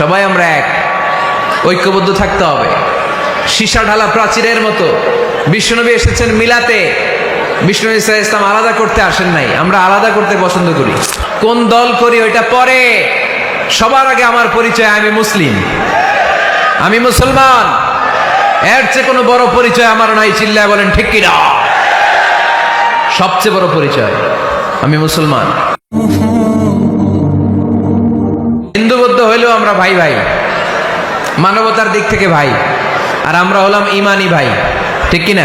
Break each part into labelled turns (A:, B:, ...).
A: সবাই আমরা এক। ঐক্যবদ্ধ থাকতে হবে। সীসা ঢালা প্রাচীরের মতো। বিষ্ণুনবী এসেছেন মিলাতে। বিষ্ণু ইসা ইসলাম আলাদা করতে আসেন নাই। আমরা আলাদা করতে পছন্দ করি। কোন দল করি ওইটা পরে। সবার আগে আমার পরিচয়, আমি মুসলিম। আমি মুসলমান। এর চেয়ে কোনো বড় পরিচয় আমার নাই, চিল্লায় বলেন, ঠিক কিনা সবচেয়ে বড় পরিচয়, আমি মুসলমান। হিন্দু বৌদ্ধ হইলেও আমরা ভাই ভাই। মানবতার দিক থেকে ভাই। আর আমরা হলাম ইমানি ভাই। ঠিক কিনা?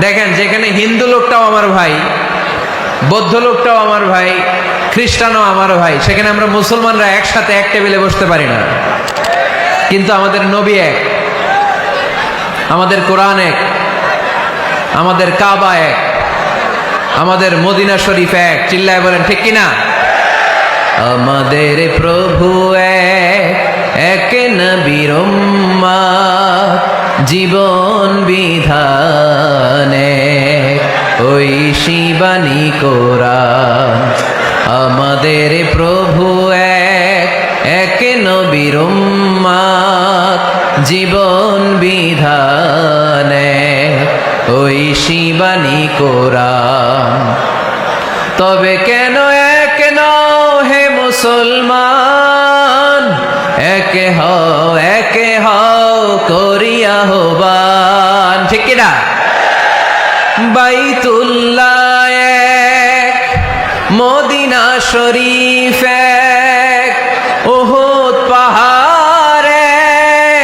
A: দেখেন, যেখানে হিন্দু লোকটাও আমার ভাই, বৌদ্ধ লোকটাও আমার ভাই, খ্রিস্টানও আমার ভাই, সেখানে আমরা মুসলমানরা একসাথে এক টেবিলে বসতে পারি না। কিন্তু আমাদের নবী এক, আমাদের কোরআন এক, আমাদের কাবা এক, আমাদের মদিনা শরীফ এক। চিল্লায় বলেন, ঠিক কিনা? আমাদের প্রভু এক উম্মাত, জীবন বিধানে। ওই শিবানী কোরআন আমাদের প্রভু এক উম্মাত, জীবন বিধানে। ওই শিবানী কোরআন তবে কেন মুসলমান, একে হও একে হও করিয়া হবান। ঠিক কিনা বাইতুল্লাহ মদিনা শরীফ এক ওহুদ পাহাড়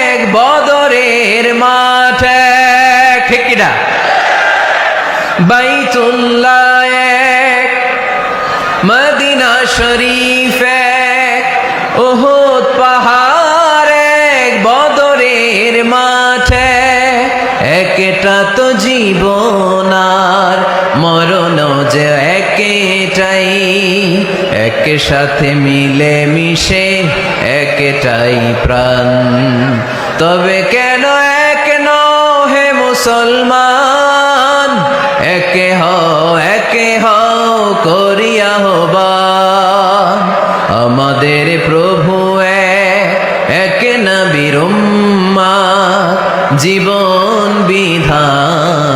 A: এক, বদরের মাঠ এক। ঠিক কিনা বাইতুল্লাহ এক, মদিনা শরীফ তো জীবন আর মরণ যে একেটাই এক সাথে মিলে মিশে একটাই প্রাণ। তবে কেন এক ন হে মুসলমান? একে হ একে হ করিয়া হবা আমাদের প্রভু এক, নবীর উম্মাত, জীবন বিধানে।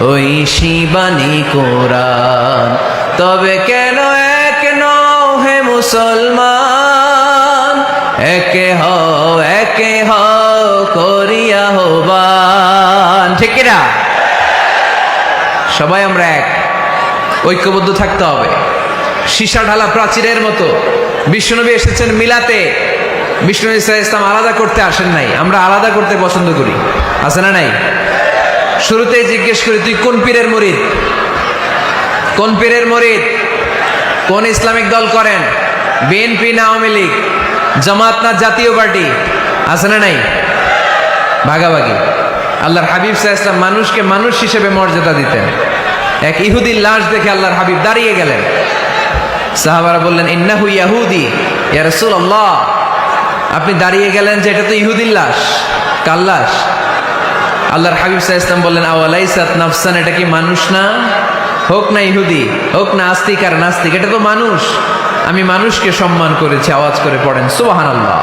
A: ওই শিবানী কোরআন। তবে কেন এক নও হে মুসলমান? একে হও একে হও করিয়া হবান। ঠিক না সবাই আমরা এক। ঐক্যবদ্ধ থাকতে হবে। সীসা ঢালা প্রাচীরের মতো। বিষ্ণুনবী এসেছেন মিলাতে। বিষ্ণু ইসা ইসলাম আলাদা করতে আসেন নাই। আমরা আলাদা করতে পছন্দ করি। আসে না নাই? শুরুতেই জিজ্ঞেস করি, তুই কোন পীরের মরিদ? কোন পীরের মরিদ? কোন ইসলামিক দল করেন? বিএনপি না আওয়ামী লীগ? জামাত না জাতীয় পার্টি? আছে না নাই? ভাগাভাগি। আল্লাহর হাবিব সাহা ইসলাম মানুষকে মানুষ হিসেবে মর্যাদা দিতেন। এক ইহুদির লাশ দেখে আল্লাহর হাবিব দাঁড়িয়ে গেলেন। সাহাবারা বললেন, ইন্নাহু ইয়াহুদি। ইয়া রাসূলুল্লাহ। আপনি দাঁড়িয়ে গেলেন যে, এটা তো ইহুদির লাশ। কার লাশ? আল্লাহর হাবিব সাহা ইসলাম বললেন, আওয়ালাইসাত নাফসান? এটা কি মানুষ না? হোক না ইহুদি, হোক না আস্তিক আর নাস্তিক, এটা তো মানুষ। আমি মানুষকে সম্মান করেছি, আওয়াজ করে পড়েন, সুবহানাল্লাহ।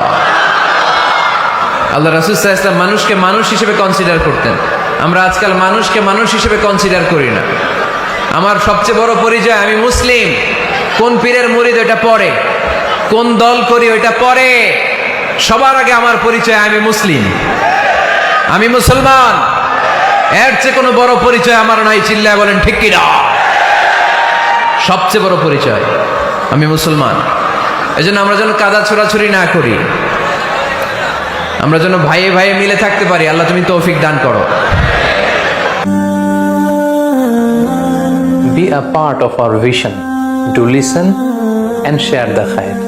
A: আল্লাহ আল্লাহ রাসুল ইসলাম মানুষকে মানুষ হিসেবে কনসিডার করতেন। আমরা আজকাল মানুষকে মানুষ হিসেবে কনসিডার করি না। আমার সবচেয়ে বড় পরিচয়, আমি মুসলিম। কোন পীরের মুরিদ ওইটা পরে কোন দল করি ওইটা পরে সবার আগে আমার পরিচয়, আমি মুসলিম। আমি মুসলমান। এর চেয়ে কোনো বড় পরিচয় আমার নাই, চিল্লায় বলেন, ঠিক কিনা? সবচেয়ে বড় পরিচয়, আমি মুসলমান। এজন্য আমরা যেন কাদা ছোড়াছুরি না করি। আমরা যেন ভাইয়ে ভাইয়ে মিলে থাকতে পারি। আল্লাহ তুমি তৌফিক দান করো।
B: Be a part of our vision to listen and share the khair.